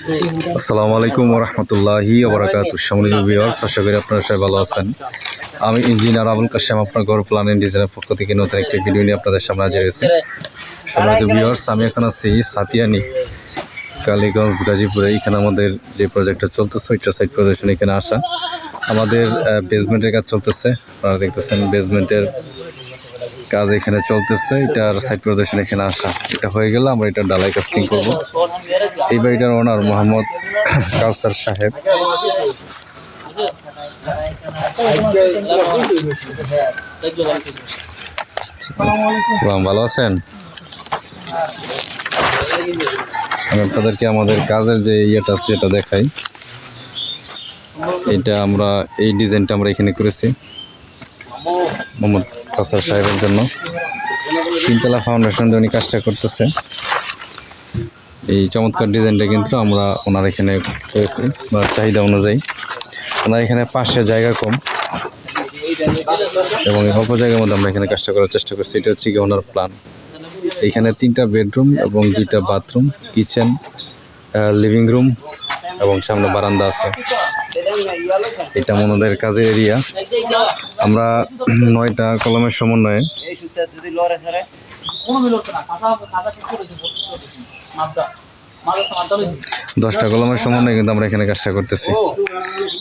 আসসালামু আলাইকুম রহমতুল্লাহি ওবরাকাতু সম্মানিত ভিউয়ার্স আশা করি আপনারা সবাই ভালো আছেন। আমি ইঞ্জিনিয়ার আবুল কাশেম, আপনার গড় প্ল্যান এন্ড ডিজাইনের পক্ষ থেকে নতুন একটি ভিডিও নিয়ে আপনাদের সামনে হাজির হয়েছি। সম্মানিত ভিউয়ার্স আমি এখন আছি সাতিয়ানি, কালীগঞ্জ, গাজীপুরে। এখানে আমাদের যে প্রজেক্টটা চলতেছে, ওইটা সাইড প্রদর্শন এখানে আসা। আমাদের বেসমেন্টের কাজ চলতেছে। আপনারা দেখতেছেন বেসমেন্টের কাজ এখানে চলতেছে। এটার সাইড প্রদর্শন এখানে আসা। এটা হয়ে গেলে আমরা এটা ডালাই কাস্টিং করব। এই বাড়িটার ওনার মোহাম্মদ কাউসার সাহেব। ভালো আছেন? আমি আপনাদেরকে আমাদের কাজের যে ইয়েটা আছে, সেটা দেখাই। এটা আমরা, এই ডিজাইনটা আমরা এখানে করেছি মোহাম্মদ কাউসার সাহেবের জন্য। তিনতলা ফাউন্ডেশন দিয়ে উনি কাজটা করতেছে। এই চমৎকার ডিজাইনটা কিন্তু আমরা ওনার এখানে করেছি ওনার চাহিদা অনুযায়ী। ওনার এখানে পাশে জায়গা কম, এবং অল্প জায়গার মধ্যে আমরা এখানে কাজটা করার চেষ্টা করছি। এটা হচ্ছে গিয়ে ওনার প্ল্যান এখানে তিনটা বেডরুম এবং দুইটা বাথরুম কিচেন লিভিং রুম এবং সামনে বারান্দা আছে। এটা মনোদের কাজের এরিয়া আমরা নয়টা কলমের সমন্বয়ে দশটা কলমের সমন্বয়ে কিন্তু আমরা এখানে কাজটা করতেছি।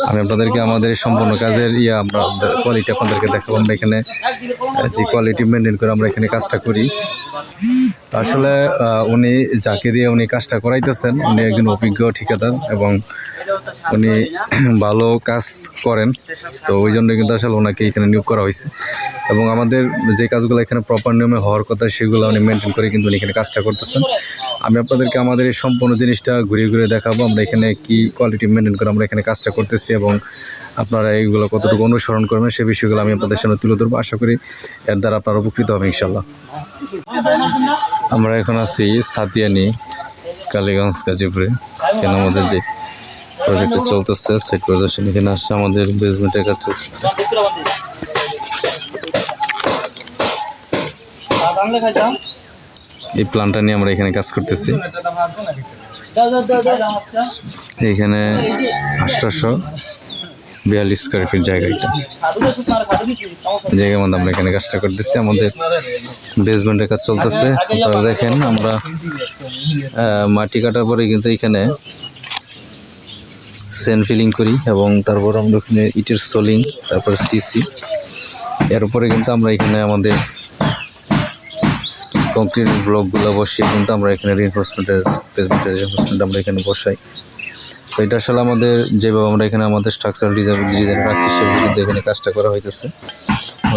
আমি আপনাদেরকে আমাদের সম্পূর্ণ কাজের ইয়ে আমরা কোয়ালিটি আপনাদেরকে দেখাবো। আমরা এখানে যে কোয়ালিটি মেনটেন করে আমরা এখানে কাজটা করি। আসলে উনি যাকে দিয়ে উনি কাজটা করাইতেছেন, উনি একজন অভিজ্ঞ ঠিকাদার এবং উনি ভালো কাজ করেন। তো ওই জন্য কিন্তু আসলে ওনাকে এখানে নিয়োগ করা হয়েছে। এবং আমাদের যে কাজগুলো এখানে প্রপার নিয়মে হওয়ার কথা, সেগুলো উনি মেনটেন করে কিন্তু উনি এখানে কাজটা করতেছেন। আমি আপনাদেরকে আমাদের এই সম্পূর্ণ জিনিসটা ঘুরে ঘুরে দেখাবো। আমরা এখানে কি কোয়ালিটি মেনটেন করে আমরা এখানে কাজটা করতেছি এবং আপনারা এইগুলো কতটুকু অনুসরণ করবেন সে বিষয়গুলো আমি আপনাদের সামনে তুলে ধরবো। আশা করি এর দ্বারা আপনারা উপকৃত হবে ইনশাল্লাহ আমরা এখন আছি সাতিয়ানি, কালীগঞ্জ, গাজীপুরে। কেন আমাদের যে প্রজেক্টটা চলতেছে সাইট প্রদর্শন এখানে আসছে আমাদের বেসমেন্টের কাজ চলতেছে এই প্ল্যানটা নিয়ে আমরা এখানে কাজ করতেছি। এখানে আটশোশো বিয়াল্লিশ স্কোয়ার ফিট জায়গা এটা। জায়গার মধ্যে আমরা এখানে কাজটা করতেছি। আমাদের বেসমেন্টের কাজ চলতেছে। দেখেন, আমরা মাটি কাটার পরে কিন্তু এখানে সেন ফিলিং করি এবং তারপর আমরা ওখানে ইটের সোলিং তারপর সিসি এর উপরে কিন্তু আমরা এখানে আমাদের কংক্রিট ব্লকগুলো বসিয়ে কিন্তু আমরা এখানে রিনফোর্সমেন্টের বেসমেন্টের আমরা এখানে বসাই। তো এটা আসলে আমাদের যেভাবে আমরা এখানে আমাদের স্ট্রাকচারাল ডিজাইন ডিজাইন রাখছি, সেভাবে কিন্তু এখানে কাজটা করা হইতেছে।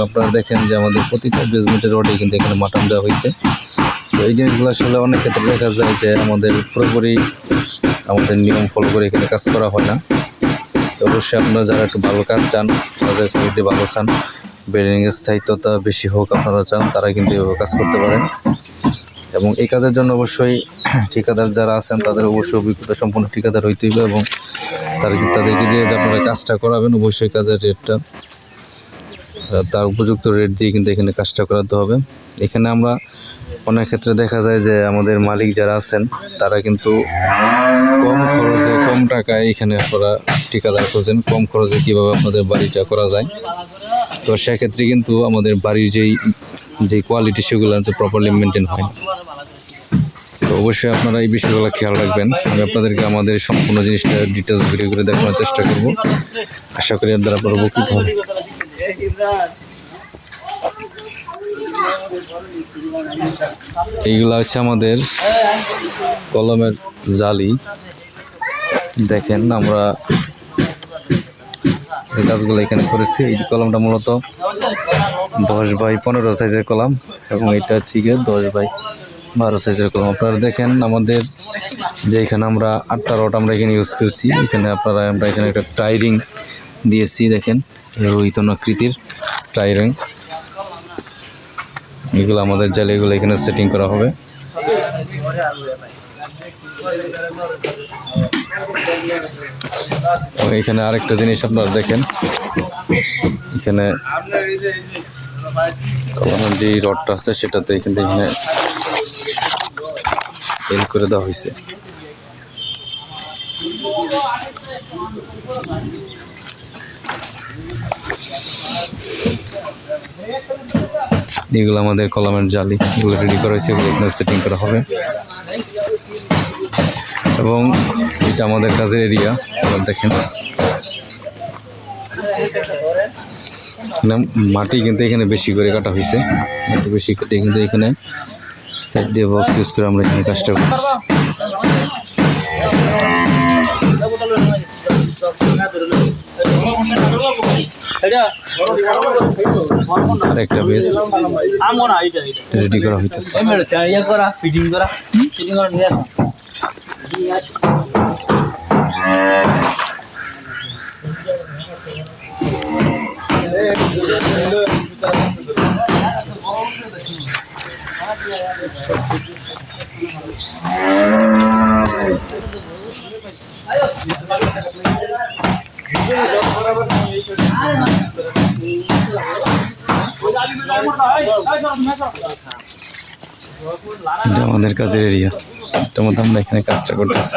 আপনারা দেখেন যে আমাদের প্রতিটা বেসমেন্টের রডে কিন্তু এখানে মাটন দেওয়া হয়েছে তো এই জিনিসগুলো আসলে অনেক ক্ষেত্রে দেখা যায় যে আমাদের পুরোপুরি আমাদের নিয়ম ফলো করে এখানে কাজ করা হয় না। তো অবশ্যই আপনারা যারা একটু ভালো কাজ চান, তাদের ভালো চান বিল্ডিংয়ের স্থায়িত্বতা বেশি হোক আপনারা চান, তারা কিন্তু এভাবে কাজ করতে পারেন এবং এই কাজের জন্য অবশ্যই ঠিকাদার যারা আছেন, তাদের অবশ্যই অভিজ্ঞতা সম্পূর্ণ ঠিকাদার হইতে হবে এবং তার তাদেরকে দিয়ে যে আপনারা কাজটা করাবেন, অবশ্যই কাজের রেটটা তার উপযুক্ত রেট দিয়ে কিন্তু এখানে কাজটা করাতে হবে। এখানে আমরা অনেক ক্ষেত্রে দেখা যায় যে আমাদের মালিক যারা আছেন, তারা কিন্তু কম খরচে, কম টাকায় এখানে আপনারা ঠিকাদার খোঁজেন, কম খরচে কীভাবে আপনাদের বাড়িটা করা যায়। তো সেক্ষেত্রে কিন্তু আমাদের বাড়ির যেই যে কোয়ালিটি সেগুলো প্রপারলি মেনটেন হয় তো অবশ্যই আপনারা এই বিষয়গুলো খেয়াল রাখবেন। আমি আপনাদেরকে আমাদের সম্পূর্ণ জিনিসটা ডিটেলস ভিডিও করে দেখানোর চেষ্টা করব। আশা করি দ্বারা আপনারা উপকৃত হবেন এইগুলো হচ্ছে আমাদের কলমের জালি। দেখেন আমরা যে গাছগুলো এখানে করেছি। এই কলমটা মূলত দশ বাই পনেরো সাইজের কলম এবং এটা হচ্ছে গিয়ে দশ বাই বারো সাইজের কলম। আপনারা দেখেন, আমাদের যে এখানে আমরা আটটা রড আমরা এখানে ইউজ করছি, এখানে আপনারা আমরা এখানে একটা টাইরিং দিয়েছি, দেখেন, রোহিত আকৃতির টাইরিং। এগুলো আমাদের জালিগুলো এখানে সেটিং করা হবে। এখানে আরেকটা জিনিস আপনারা দেখেন। এখানে যে রডটা আছে, সেটাতে এখানে এখানে এল করে দেওয়া হয়েছে। এগুলো আমাদের কলামের জালি, এগুলো রেডি করা হয়েছে, এগুলো এখানে সেটিং করা হবে। এবং এটা আমাদের কাজের এরিয়া দেখেন এখানে মাটি কিন্তু এখানে বেশি করে কাটা হয়েছে। মাটি বেশি কেটে কিন্তু এখানে সাইড দিয়ে বক্স ইউজ করে আমরা এখানে কাজটা করছি। আর একটা বেস রেডি করা হইতেছে। ফিটিং করা ফিটিং করা। নিয়ে আসো। এটা আমাদের কাজের এরিয়া মধ্যে আমরা এখানে কাজটা করতেছি।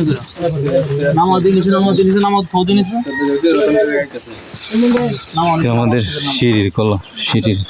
আস্তে করে নামাও দিয়ে নিছে নামাও আমাদের সিঁড়ির কলা সিঁড়ির।